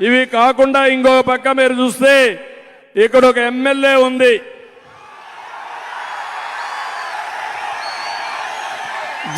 ఇవి కాకుండా ఇంకొక పక్క మీరు చూస్తే ఇక్కడ ఒక ఎమ్మెల్యే ఉంది.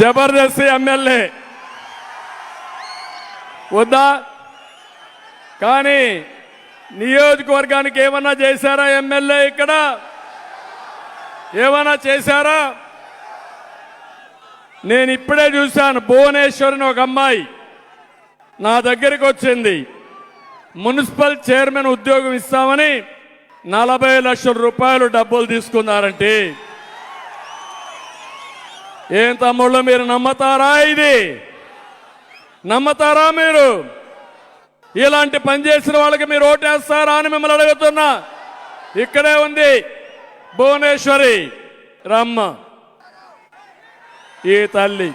జబర్దస్త్ ఎమ్మెల్యే. వద్దా? కానీ నియోజకవర్గానికి ఏమన్నా చేశారా ఎమ్మెల్యే ఇక్కడ? ఏమన్నా చేశారా? నేను ఇప్పుడే చూశాను భువనేశ్వరిని ఒక అమ్మాయి నా దగ్గరికి వచ్చింది. మున్సిపల్ చైర్మన్ ఉద్యోగం ఇస్తామని నలభై లక్షల రూపాయలు డబ్బులు తీసుకున్నారంటే. ఏం తమ్ముళ్ళు మీరు నమ్మతారా ఇది? నమ్మతారా మీరు? ఇలాంటి పని చేసిన వాళ్ళకి మీరు ఓటేస్తారా అని మిమ్మల్ని అడుగుతున్నా. ఇక్కడే ఉంది భువనేశ్వరి రమ్మ. ఈ తల్లి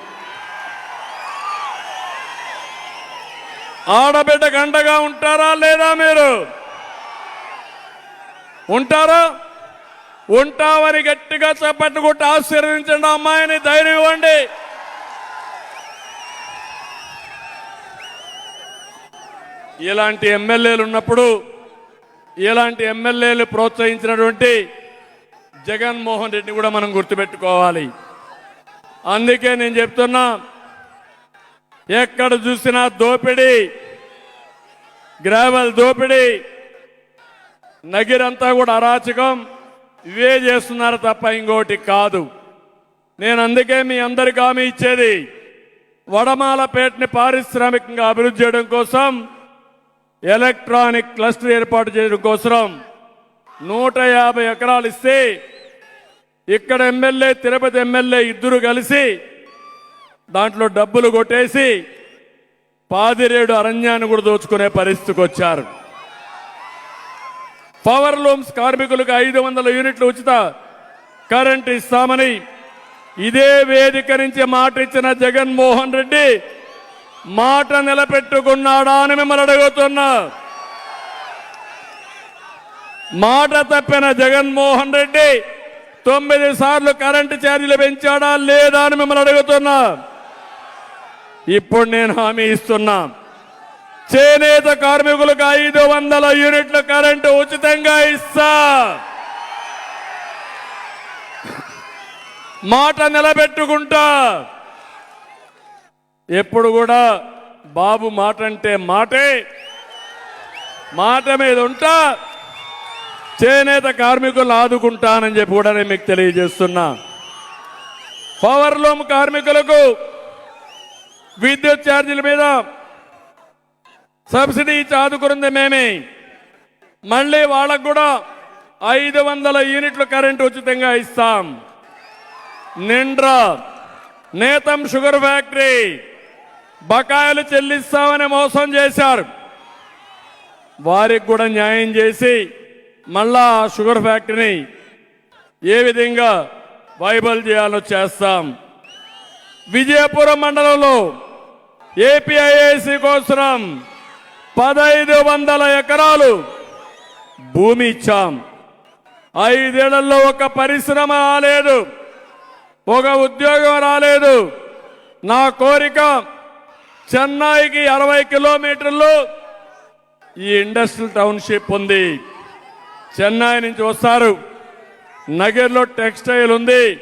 ఆడబిడ్డ గండగా ఉంటారా లేదా మీరు? ఉంటారా? ఉంటామని గట్టిగా చప్పట్టుకుంటూ ఆశీర్వించండి అమ్మాయిని ధైర్యం ఇవ్వండి. ఇలాంటి ఎమ్మెల్యేలు ఉన్నప్పుడు ఇలాంటి ఎమ్మెల్యేలు ప్రోత్సహించినటువంటి జగన్మోహన్ రెడ్డిని కూడా మనం గుర్తుపెట్టుకోవాలి. అందుకే నేను చెప్తున్నా ఎక్కడ చూసినా దోపిడీ. గ్రావెల్ దోపిడీ. నగిరంతా కూడా అరాచకం. ఇవే చేస్తున్నారు తప్ప ఇంకోటి కాదు. నేను అందుకే మీ అందరికి హామీ ఇచ్చేది వడమాలపేటని పారిశ్రామికంగా అభివృద్ధి చేయడం కోసం ఎలక్ట్రానిక్ క్లస్టర్ ఏర్పాటు చేయడం కోసం నూట యాభై ఎకరాలు ఇస్తే ఇక్కడ ఎమ్మెల్యే తిరుపతి ఎమ్మెల్యే ఇద్దరు కలిసి దాంట్లో డబ్బులు కొట్టేసి పాదిరేడు అరణ్యాన్ని కూడా దోచుకునే పరిస్థితికి వచ్చారు. పవర్ లూమ్స్ కార్మికులకు ఐదు వందల యూనిట్లు ఉచిత కరెంట్ ఇస్తామని ఇదే వేదిక నుంచి మాట ఇచ్చిన జగన్మోహన్ రెడ్డి మాట నిలబెట్టుకున్నాడా అని మిమ్మల్ని అడుగుతున్నా. మాట తప్పిన జగన్మోహన్ రెడ్డి తొమ్మిది సార్లు కరెంటు ఛార్జీలు పెంచాడా లేదా అని మిమ్మల్ని అడుగుతున్నా. ఇప్పుడు నేను హామీ ఇస్తున్నా. చేనేత కార్మికులకు ఐదు వందల యూనిట్ల కరెంటు ఉచితంగా ఇస్తా. మాట నిలబెట్టుకుంటా. ఎప్పుడు కూడా బాబు మాట అంటే మాటే. మాట మీద ఉంటా. చేనేత కార్మికులు ఆదుకుంటానని చెప్పి కూడా నేను మీకు తెలియజేస్తున్నా. పవర్లోమ్ కార్మికులకు విద్యుత్ ఛార్జీల మీద సబ్సిడీ ఇచ్చి మేమే. మళ్ళీ వాళ్ళకు కూడా ఐదు వందల యూనిట్లు కరెంటు ఉచితంగా ఇస్తాం. నిండ్రా నేతం షుగర్ ఫ్యాక్టరీ బకాయిలు చెల్లిస్తామని మోసం చేశారు. వారికి కూడా న్యాయం చేసి మళ్ళా ఆ షుగర్ ఫ్యాక్టరీని ఏ విధంగా వైబల్ చేయాలో చేస్తాం. విజయపురం మండలంలో ఏపీఐఏసీ కోసం పదైదు వందల ఎకరాలు భూమి ఇచ్చాం. ఐదేళ్ళలో ఒక పరిశ్రమ రాలేదు. ఒక ఉద్యోగం రాలేదు. నా కోరిక చెన్నైకి అరవై కిలోమీటర్లు ఈ ఇండస్ట్రియల్ టౌన్షిప్ ఉంది. చెన్నై నుంచి వస్తారు. నగర్లో టెక్స్టైల్ ఉంది.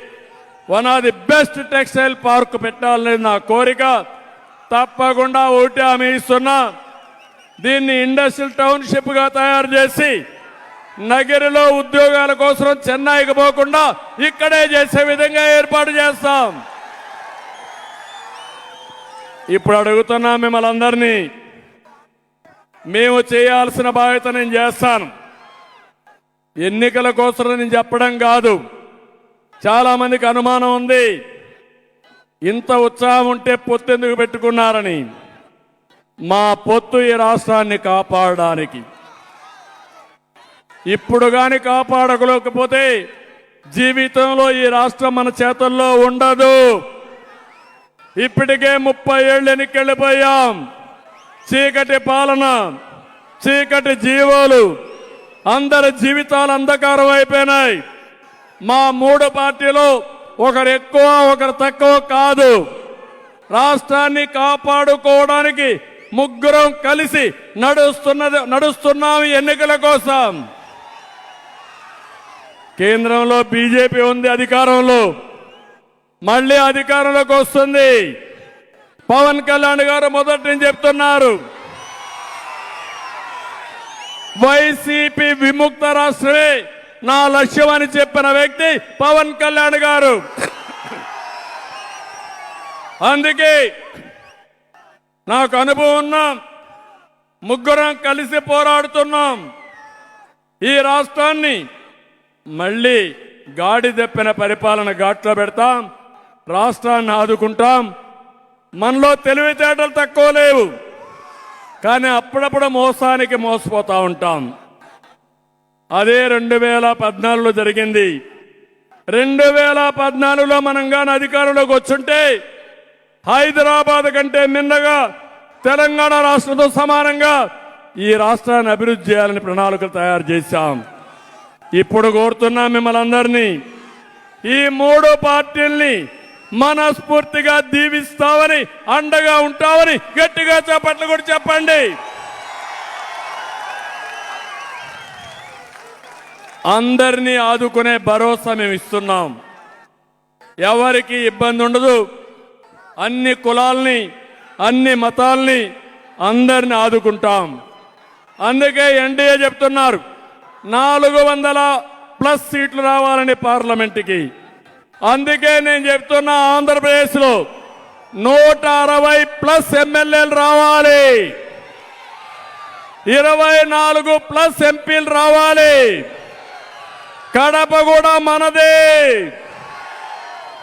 One of the best textile park పెట్టాలనేది నా కోరిక. తప్పకుండా ఓటు హామీ ఇస్తున్నా. దీన్ని ఇండస్ట్రియల్ టౌన్షిప్గా తయారు చేసి నగరిలో ఉద్యోగాల కోసం చెన్నైకి పోకుండా ఇక్కడే చేసే విధంగా ఏర్పాటు చేస్తాం. ఇప్పుడు అడుగుతున్నా మిమ్మల్ని అందరినీ మేము చేయాల్సిన బాధ్యత నేను చేస్తాను. ఎన్నికల కోసం నేను చెప్పడం కాదు. చాలా మందికి అనుమానం ఉంది. ఇంత ఉత్సాహం ఉంటే పొత్తు ఎందుకు పెట్టుకున్నారని? మా పొత్తు ఈ రాష్ట్రాన్ని కాపాడడానికి. ఇప్పుడు కానీ కాపాడకలేకపోతే జీవితంలో ఈ రాష్ట్రం మన చేతుల్లో ఉండదు. ఇప్పటికే ముప్పై ఏళ్ళు ఎన్నికెళ్ళిపోయాం. చీకటి పాలన చీకటి జీవాలు అందరి జీవితాలు అంధకారం అయిపోయినాయి. మా మూడు పార్టీలు ఒకరు ఎక్కువ ఒకరు తక్కువ కాదు. రాష్ట్రాన్ని కాపాడుకోవడానికి ముగ్గురం కలిసి నడుస్తున్నది నడుస్తున్నాం ఎన్నికల కోసం. కేంద్రంలో బీజేపీ ఉంది అధికారంలో. మళ్ళీ అధికారంలోకి వస్తుంది. పవన్ కళ్యాణ్ గారు మొదటి నుంచి చెప్తున్నారు. వైసీపీ విముక్త రాష్ట్రమే. నా లక్ష్యం అని చెప్పిన వ్యక్తి పవన్ కళ్యాణ్ గారు. అందుకే నాకు అనుభవం ఉన్నాం ముగ్గురం కలిసి పోరాడుతున్నాం. ఈ రాష్ట్రాన్ని మళ్ళీ గాడి తెప్పిన పరిపాలన ఘాట్లో పెడతాం రాష్ట్రాన్ని ఆదుకుంటాం. మనలో తెలివితేటలు తక్కువ లేవు కానీ అప్పుడప్పుడు మోసానికి మోసపోతూ ఉంటాం. అదే రెండు వేల పద్నాలుగులో జరిగింది. రెండు వేల పద్నాలుగులో మనం కానీ అధికారంలోకి వచ్చుంటే హైదరాబాద్ కంటే మిన్నగా తెలంగాణ రాష్ట్రంతో సమానంగా ఈ రాష్ట్రాన్ని అభివృద్ధి చేయాలని ప్రణాళికలు తయారు చేశాం. ఇప్పుడు కోరుతున్నాం మిమ్మల్ని అందరినీ ఈ మూడు పార్టీల్ని మనస్ఫూర్తిగా దీవిస్తామని అండగా ఉంటామని గట్టిగా చేపట్లు కూడా చెప్పండి. అందరినీ ఆదుకునే భరోసా మేము ఇస్తున్నాం. ఎవరికి ఇబ్బంది ఉండదు. అన్ని కులాల్ని అన్ని మతాల్ని అందరిని ఆదుకుంటాం. అందుకే ఎన్డీఏ చెప్తున్నారు నాలుగు వందల ప్లస్ సీట్లు రావాలని పార్లమెంట్కి. అందుకే నేను చెప్తున్నా ఆంధ్రప్రదేశ్లో నూట అరవై ప్లస్ ఎమ్మెల్యేలు రావాలి. ఇరవై నాలుగు ప్లస్ ఎంపీలు రావాలి. కడప కూడా మనదే.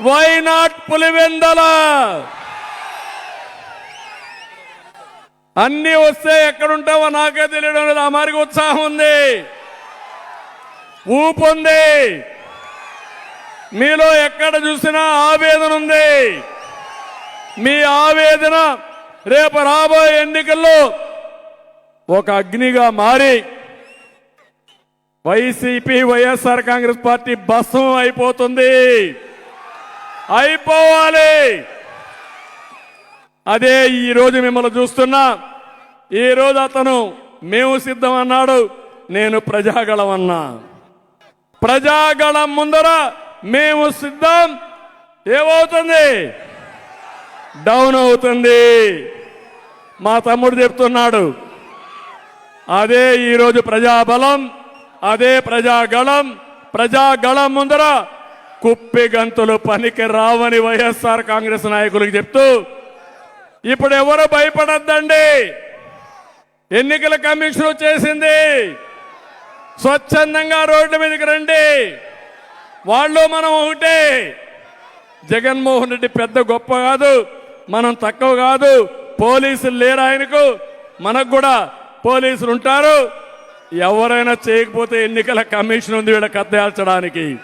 Why not Pulivendula? అన్ని వస్తే ఎక్కడుంటావో నాకే తెలియడం లేదు. ఆ మారికి ఉత్సాహం ఉంది. ఊపు ఉంది. మీలో ఎక్కడ చూసినా ఆవేదన ఉంది. మీ ఆవేదన రేపు రాబోయే ఎన్నికల్లో ఒక అగ్నిగా మారి వైసీపీ వైఎస్ఆర్ కాంగ్రెస్ పార్టీ భస్మం అయిపోతుంది. అయిపోవాలి. అదే ఈరోజు మిమ్మల్ని చూస్తున్నా. ఈ రోజు అతను మేము సిద్ధం అన్నాడు నేను ప్రజాగళం అన్నా ప్రజాగళం ముందర మేము సిద్ధం. ఏమవుతుంది? డౌన్ అవుతుంది. మా తమ్ముడు చెప్తున్నాడు అదే ఈరోజు ప్రజాబలం. అదే ప్రజాగళం ప్రజాగళం ముందర కుప్పి గంతులు పనికి రావని వైఎస్ఆర్ కాంగ్రెస్ నాయకులకు చెప్తూ ఇప్పుడు ఎవరు భయపడద్దండి? ఎన్నికల కమిషన్ వచ్చేసింది. స్వచ్ఛందంగా రోడ్ల మీదకి రండి. వాళ్ళు మనం ఒకటే. జగన్మోహన్ రెడ్డి పెద్ద గొప్ప కాదు మనం తక్కువ కాదు. పోలీసులు లేరు ఆయనకు. మనకు కూడా పోలీసులు ఉంటారు. ఎవరైనా చేయకపోతే ఎన్నికల కమిషన్ ఉంది వీళ్ళ కత్తేల్చడానికి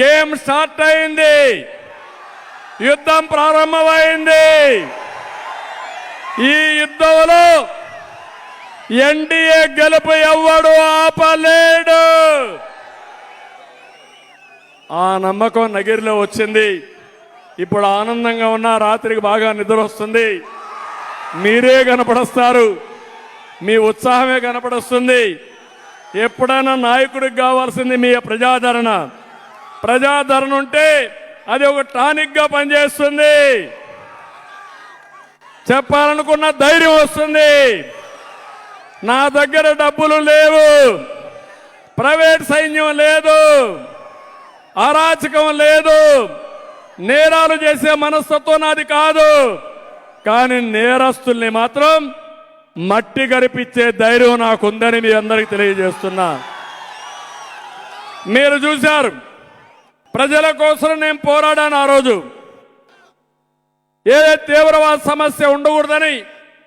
గేమ్ స్టార్ట్ అయింది. యుద్ధం ప్రారంభమైంది. ఈ యుద్ధంలో ఎన్డీఏ గెలుపు ఎవ్వడు ఆపలేడు. ఆ నమ్మకం నగిరిలో వచ్చింది. ఇప్పుడు ఆనందంగా ఉన్న రాత్రికి బాగా నిద్ర వస్తుంది. మీరే కనపడస్తారు. మీ ఉత్సాహమే కనపడొస్తుంది. ఎప్పుడైనా నాయకుడికి కావాల్సింది మీ ప్రజాదరణ. ప్రజాదరణ ఉంటే అది ఒక టానిక్గా పనిచేస్తుంది. చెప్పాలనుకున్న ధైర్యం వస్తుంది. నా దగ్గర డబ్బులు లేవు. ప్రైవేట్ సైన్యం లేదు. అరాచకం లేదు. నేరాలు చేసే మనస్తత్వం నాది కాదు. కానీ నేరస్తుల్ని మాత్రం మట్టి గరిపించే ధైర్యం నాకుందని మీ అందరికి తెలియజేస్తున్నా. మీరు చూశారు. ప్రజల కోసం నేను పోరాడాను ఆ రోజు. ఏదైతే తీవ్రవాద సమస్య ఉండకూడదని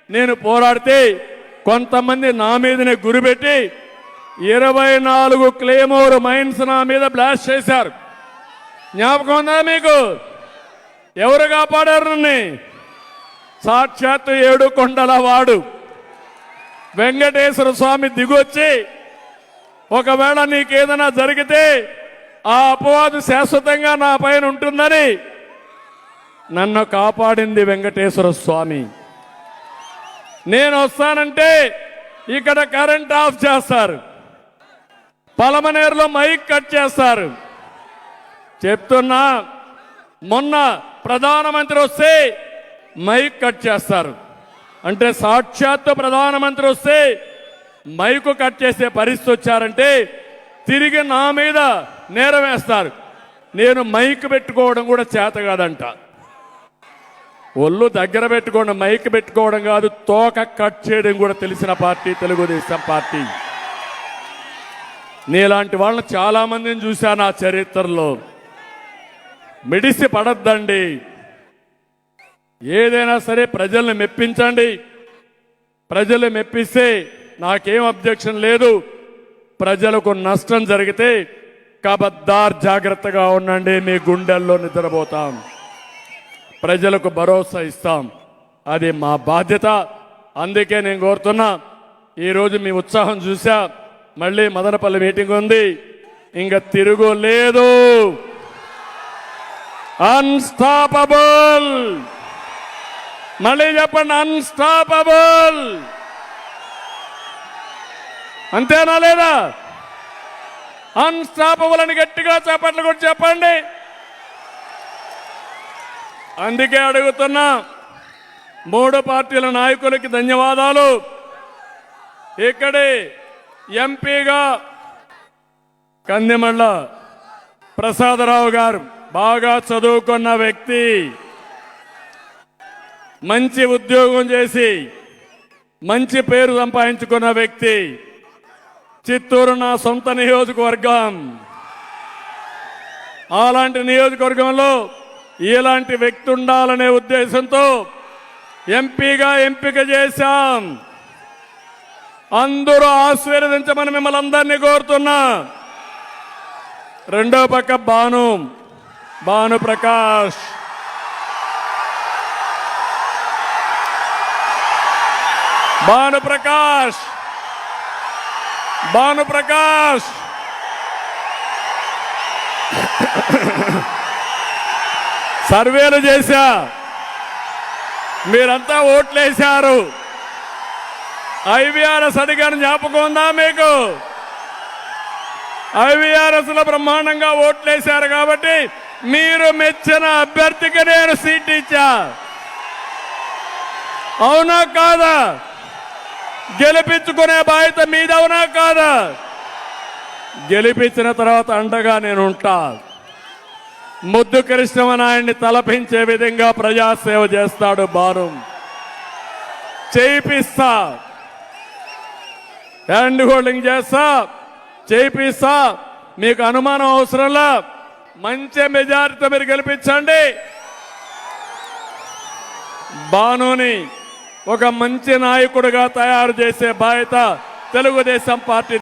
నేను పోరాడితే కొంతమంది నా మీదనే గురిపెట్టి ఇరవై నాలుగు క్లేమోర్ మైన్స్ నా మీద బ్లాస్ట్ చేశారు. జ్ఞాపకం ఉందా మీకు? ఎవరు కాపాడారు నన్ను? సాక్షాత్తు ఏడు కొండల వాడు. వెంకటేశ్వర స్వామి దిగొచ్చి ఒకవేళ నీకేదైనా జరిగితే ఆ అపవాదు శాశ్వతంగా నా పైన ఉంటుందని నన్ను కాపాడింది వెంకటేశ్వర స్వామి. నేను వస్తానంటే ఇక్కడ కరెంట్ ఆఫ్ చేస్తారు. పలమనేరులో మైక్ కట్ చేస్తారు. చెప్తున్నా మొన్న ప్రధానమంత్రి వస్తే మైక్ కట్ చేస్తారు. అంటే సాక్షాత్తు ప్రధానమంత్రి వస్తే మైకు కట్ చేసే పరిస్థితి వచ్చారంటే తిరిగి నా మీద నేరం వేస్తారు. నేను మైక్ పెట్టుకోవడం కూడా చేత కాదంట. ఒళ్ళు దగ్గర పెట్టుకోవడం మైక్ పెట్టుకోవడం కాదు తోక కట్ చేయడం కూడా తెలిసిన పార్టీ తెలుగుదేశం పార్టీ. నీలాంటి వాళ్ళని చాలా మందిని చూశాను ఆ చరిత్రలో. మిడిసి పడద్దండి. ఏదైనా సరే ప్రజల్ని మెప్పించండి. ప్రజలు మెప్పిస్తే నాకేం అబ్జెక్షన్ లేదు. ప్రజలకు నష్టం జరిగితే కబద్దార్ జాగ్రత్తగా ఉండండి మీ గుండెల్లో నిద్రపోతాం. ప్రజలకు భరోసా ఇస్తాం. అది మా బాధ్యత. అందుకే నేను కోరుతున్నా ఈరోజు మీ ఉత్సాహం చూసా మళ్ళీ మదనపల్లి మీటింగ్ ఉంది. ఇంకా తిరుగు లేదు. అన్స్టాపబుల్ మళ్ళీ చెప్పండి అన్స్టాపబుల్ అంతేనా లేదా? అన్స్టాపబుల్ అని గట్టిగా చేపట్లు కూడా చెప్పండి. అందుకే అడుగుతున్నా మూడు పార్టీల నాయకులకి ధన్యవాదాలు. ఇక్కడే ఎంపీగా కందిమళ్ళ ప్రసాదరావు గారు బాగా చదువుకున్న వ్యక్తి. మంచి ఉద్యోగం చేసి మంచి పేరు సంపాదించుకున్న వ్యక్తి చిత్తూరు నా సొంత నియోజకవర్గం. అలాంటి నియోజకవర్గంలో ఇలాంటి వ్యక్తి ఉండాలనే ఉద్దేశంతో ఎంపీగా ఎంపిక చేశాం. అందరూ ఆశీర్వదించమని మిమ్మల్ని అందరినీ కోరుతున్నా. రెండో పక్క భాను భాను ప్రకాష్ భానుప్రకాష్ భానుప్రకాష్ సర్వేలు చేశా. మీరంతా ఓట్లేశారు. ఐవీఆర్ఎస్ అధికారం జ్ఞాపకం ఉందా మీకు? ఐవీఆర్ఎస్లో బ్రహ్మాండంగా ఓట్లేశారు కాబట్టి మీరు మెచ్చిన అభ్యర్థికి నేను సీట్ ఇచ్చా. అవునా కాదా? గెలిపించుకునే బాధ్యత మీదవునా కాదా? గెలిపించిన తర్వాత అండగా నేను ఉంటా ముద్దు కృష్ణమనాయుడిని తలపించే విధంగా ప్రజాసేవ చేస్తాడు బాను చేయిపిస్తా. హ్యాండ్ హోల్డింగ్ చేస్తా. చేయిపిస్తా. మీకు అనుమానం అవసరంలా మంచి మెజారిటీతో మీరు గెలిపించండి. బానుని ఒక మంచి నాయకుడిగా తయారు చేసే బాధ్యత తెలుగుదేశం పార్టీ